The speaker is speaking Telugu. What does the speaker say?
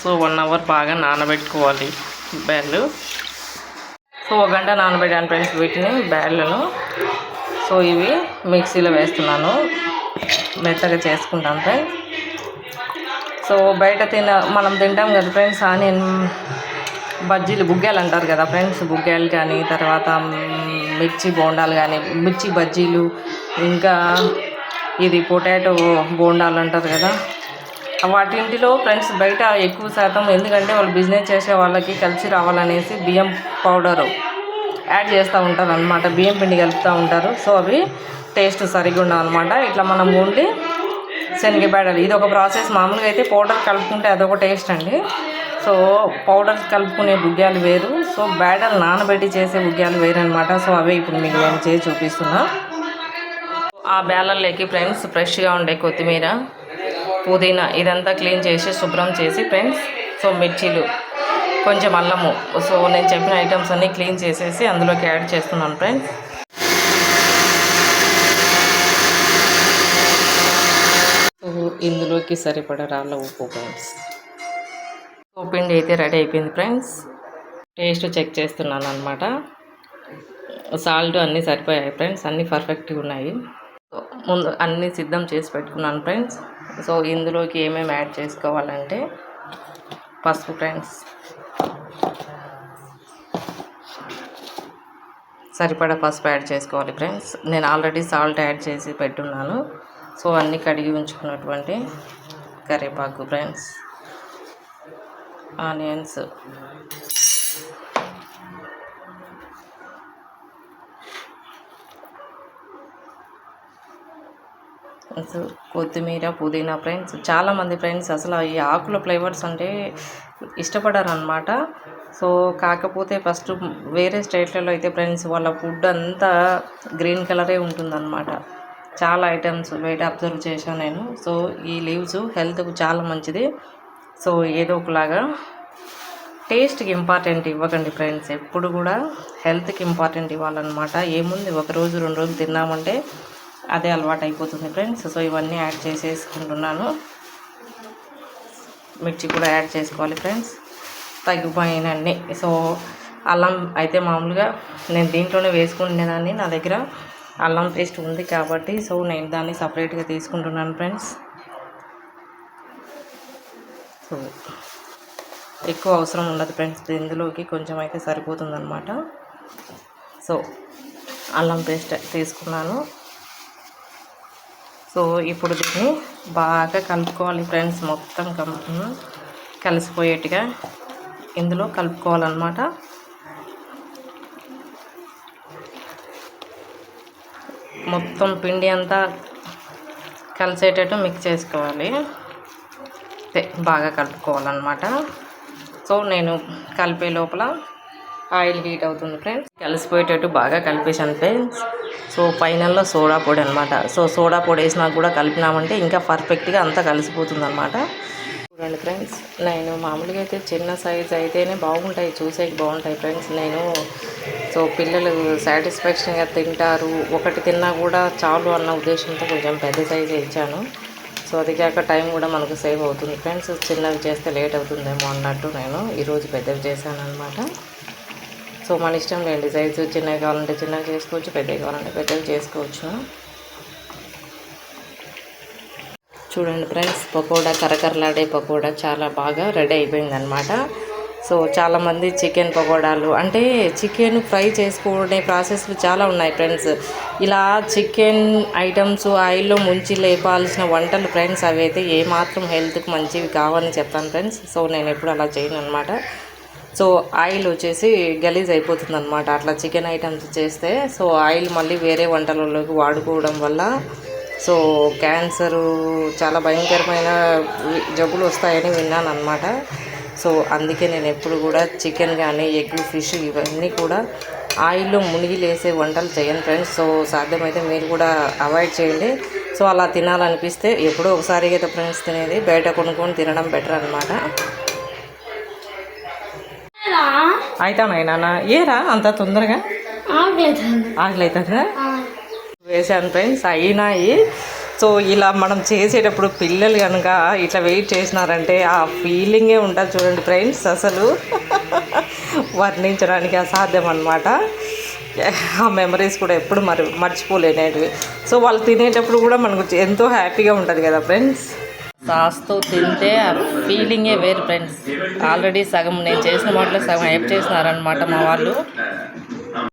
సో వన్ అవర్ బాగా నానబెట్టుకోవాలి బ్యాళ్ళు. సో ఒక గంట నానబెట్టాను ఫ్రెండ్స్ వీటిని బ్యాళ్ళను. సో ఇవి మిక్సీలో వేస్తున్నాను. మెత్తగా చేసుకుంటాను ఫ్రెండ్స్. సో బయట తిన మనం తింటాం కదా ఫ్రెండ్స్ అని బజ్జీలు బుగ్గాలు అంటారు కదా ఫ్రెండ్స్ బుగ్గాలు కానీ తర్వాత మిర్చి బోండాలు కానీ మిర్చి బజ్జీలు ఇంకా ఇది పొటాటో బోండాలు అంటారు కదా. వాటింటిలో ఫ్రెండ్స్ బయట ఎక్కువ శాతం ఎందుకంటే వాళ్ళు బిజినెస్ చేసే వాళ్ళకి కలిసి రావాలనేసి బియ్యం పౌడరు యాడ్ చేస్తూ ఉంటారు అనమాట బియ్యం పిండి కలుపుతూ ఉంటారు. సో అవి టేస్ట్ సరిగ్గా ఉండాలన్నమాట ఇట్లా మనం ఓన్లీ శనగబేడలు ఇది ఒక ప్రాసెస్. మామూలుగా అయితే పౌడర్ కలుపుకుంటే అదొక టేస్ట్ అండి. సో పౌడర్ కలుపుకునే బుగ్గ్యాలు వేరు. సో బేడలు నానబెట్టి చేసే బుగ్గ్యాలు వేరు అనమాట సో అవే ఇప్పుడు మీకు నేను చేసి చూపిస్తున్నా. ఆ బేలల్లోకి ఫ్రెండ్స్ ఫ్రెష్గా ఉండే కొత్తిమీర పుదీనా ఇదంతా క్లీన్ చేసి శుభ్రం చేసి ఫ్రెండ్స్ సో మిర్చీలు కొంచెం అల్లము. సో నేను చెప్పిన ఐటమ్స్ అన్నీ క్లీన్ చేసేసి అందులోకి యాడ్ చేస్తున్నాను ఫ్రెండ్స్. ఇందులోకి సరిపడా రాళ్ళ ఉప్పు ఫ్రెండ్స్. పిండి అయితే రెడీ అయిపోయింది ఫ్రెండ్స్. టేస్ట్ చెక్ చేస్తున్నాను అనమాట సాల్ట్ అన్నీ సరిపోయాయి ఫ్రెండ్స్ అన్నీ పర్ఫెక్ట్గా ఉన్నాయి. ముందు అన్నీ సిద్ధం చేసి పెట్టుకున్నాను ఫ్రెండ్స్. సో ఇందులోకి ఏమేమి యాడ్ చేసుకోవాలంటే పసుపు ఫ్రెండ్స్ సరిపడా పసుపు యాడ్ చేసుకోవాలి ఫ్రెండ్స్. నేను ఆల్రెడీ సాల్ట్ యాడ్ చేసి పెట్టున్నాను. సో అన్నీ కడిగి ఉంచుకున్నటువంటి కరివేపాకు ఫ్రెండ్స్ ఆనియన్స్ సో కొత్తిమీర పుదీనా ఫ్రెండ్స్ చాలామంది ఫ్రెండ్స్ అసలు ఈ ఆకుల ఫ్లేవర్స్ అంటే ఇష్టపడరు అనమాట సో కాకపోతే ఫస్ట్ వేరే స్టేట్లలో అయితే ఫ్రెండ్స్ వాళ్ళ ఫుడ్ అంతా గ్రీన్ కలరే ఉంటుందన్నమాట. చాలా ఐటమ్స్ బయట అబ్జర్వ్ చేశాను నేను. సో ఈ లీవ్స్ హెల్త్కు చాలా మంచిది. సో ఏదో ఒకలాగా టేస్ట్కి ఇంపార్టెంట్ ఇవ్వకండి ఫ్రెండ్స్ ఎప్పుడు కూడా హెల్త్కి ఇంపార్టెంట్ ఇవ్వాలన్నమాట. ఏముంది ఒక రోజు రెండు రోజులు తిన్నామంటే అదే అలవాటు అయిపోతుంది ఫ్రెండ్స్. సో ఇవన్నీ యాడ్ చేసేసుకుంటున్నాను. మిర్చి కూడా యాడ్ చేసుకోవాలి ఫ్రెండ్స్. తగ్గిపోయినన్ని. సో అల్లం అయితే మామూలుగా నేను దీంట్లోనే వేసుకునేదాన్ని నా దగ్గర అల్లం పేస్ట్ ఉంది కాబట్టి సో నేను దాన్ని సపరేట్గా తీసుకుంటున్నాను ఫ్రెండ్స్. సో ఎక్కువ అవసరం ఉండదు ఫ్రెండ్స్. ఇందులోకి కొంచెం అయితే సరిపోతుందన్నమాట. సో అల్లం పేస్ట్ తీసుకున్నాను. సో ఇప్పుడు దీన్ని బాగా కలుపుకోవాలి ఫ్రెండ్స్ మొత్తం కలిసిపోయేట్టుగా ఇందులో కలుపుకోవాలన్నమాట. మొత్తం పిండి అంతా కలిసేటట్టు మిక్స్ చేసుకోవాలి. బాగా కలుపుకోవాలన్నమాట. సో నేను కలిపే లోపల ఆయిల్ హీట్ అవుతుంది ఫ్రెండ్స్ కలిసిపోయేటట్టు బాగా కలిపేసాను ఫ్రెండ్స్ సో ఫైనల్లో సోడా పొడి అనమాట సో సోడా పొడి వేసినా కూడా కలిపినామంటే ఇంకా పర్ఫెక్ట్గా అంతా కలిసిపోతుంది అనమాట చూడండి ఫ్రెండ్స్ నేను మామూలుగా అయితే చిన్న సైజ్ అయితేనే బాగుంటాయి చూసేకి బాగుంటాయి ఫ్రెండ్స్ నేను సో పిల్లలు సాటిస్ఫాక్షన్గా తింటారు ఒకటి తిన్నా కూడా చాలు అన్న ఉద్దేశంతో కొంచెం పెద్ద సైజే ఇచ్చాను. సో అది కాక టైం కూడా మనకు సేవ్ అవుతుంది ఫ్రెండ్స్ చిన్నవి చేస్తే లేట్ అవుతుందేమో అన్నట్టు నేను ఈరోజు పెద్దవి చేశాను అనమాట సో మన ఇష్టం లేండి. సైజు చిన్నవి కావాలంటే చిన్నవి చేసుకోవచ్చు పెద్దవి కావాలంటే పెద్దవి చేసుకోవచ్చు. చూడండి ఫ్రెండ్స్ పకోడా కరకరలాడే పకోడా చాలా బాగా రెడీ అయిపోయిందనమాట సో చాలామంది చికెన్ పకోడాలు అంటే చికెన్ ఫ్రై చేసుకునే ప్రాసెస్లు చాలా ఉన్నాయి ఫ్రెండ్స్. ఇలా చికెన్ ఐటమ్స్ ఆయిల్లో ముంచి లేపాల్సిన వంటలు ఫ్రెండ్స్ అవి అయితే ఏమాత్రం హెల్త్కి మంచివి కావని చెప్తాను ఫ్రెండ్స్. సో నేను ఎప్పుడు అలా చేయను అనమాట సో ఆయిల్ వచ్చేసి గలీజ్ అయిపోతుంది అనమాట అట్లా చికెన్ ఐటమ్స్ చేస్తే సో ఆయిల్ మళ్ళీ వేరే వంటలలోకి వాడుకోవడం వల్ల సో క్యాన్సరు చాలా భయంకరమైన జబ్బులు వస్తాయని విన్నాను అనమాట సో అందుకే నేను ఎప్పుడు కూడా చికెన్ కానీ ఎగ్ ఫిష్ ఇవన్నీ కూడా ఆయిల్లో మునిగిలేసే వంటలు చేయను ఫ్రెండ్స్. సో సాధ్యమైతే మీరు కూడా అవాయిడ్ చేయండి. సో అలా తినాలనిపిస్తే ఎప్పుడో ఒకసారి కదా ఫ్రెండ్స్ తినేది బయట కొనుక్కొని తినడం బెటర్ అనమాట అవుతానాయి నాన్న ఏరా అంత తొందరగా? ఆగలేదు ఆకలి అవుతుందా వేసాను ఫ్రెండ్స్ అయినాయి. సో ఇలా మనం చేసేటప్పుడు పిల్లలు కనుక ఇట్లా వెయిట్ చేసినారంటే ఆ ఫీలింగే ఉంటుంది చూడండి ఫ్రెండ్స్ అసలు. వర్ణించడానికి అసాధ్యం అనమాట ఆ మెమరీస్ కూడా ఎప్పుడు మరి మర్చిపోలేనేటివి. సో వాళ్ళు తినేటప్పుడు కూడా మనకు ఎంతో హ్యాపీగా ఉంటుంది కదా ఫ్రెండ్స్. సాస్తో తింటే ఆ ఫీలింగే వేరు ఫ్రెండ్స్ ఆల్రెడీ సగం నేను చేసిన మాటలో సగం హెల్ప్ చేసినారనమాట మా వాళ్ళు.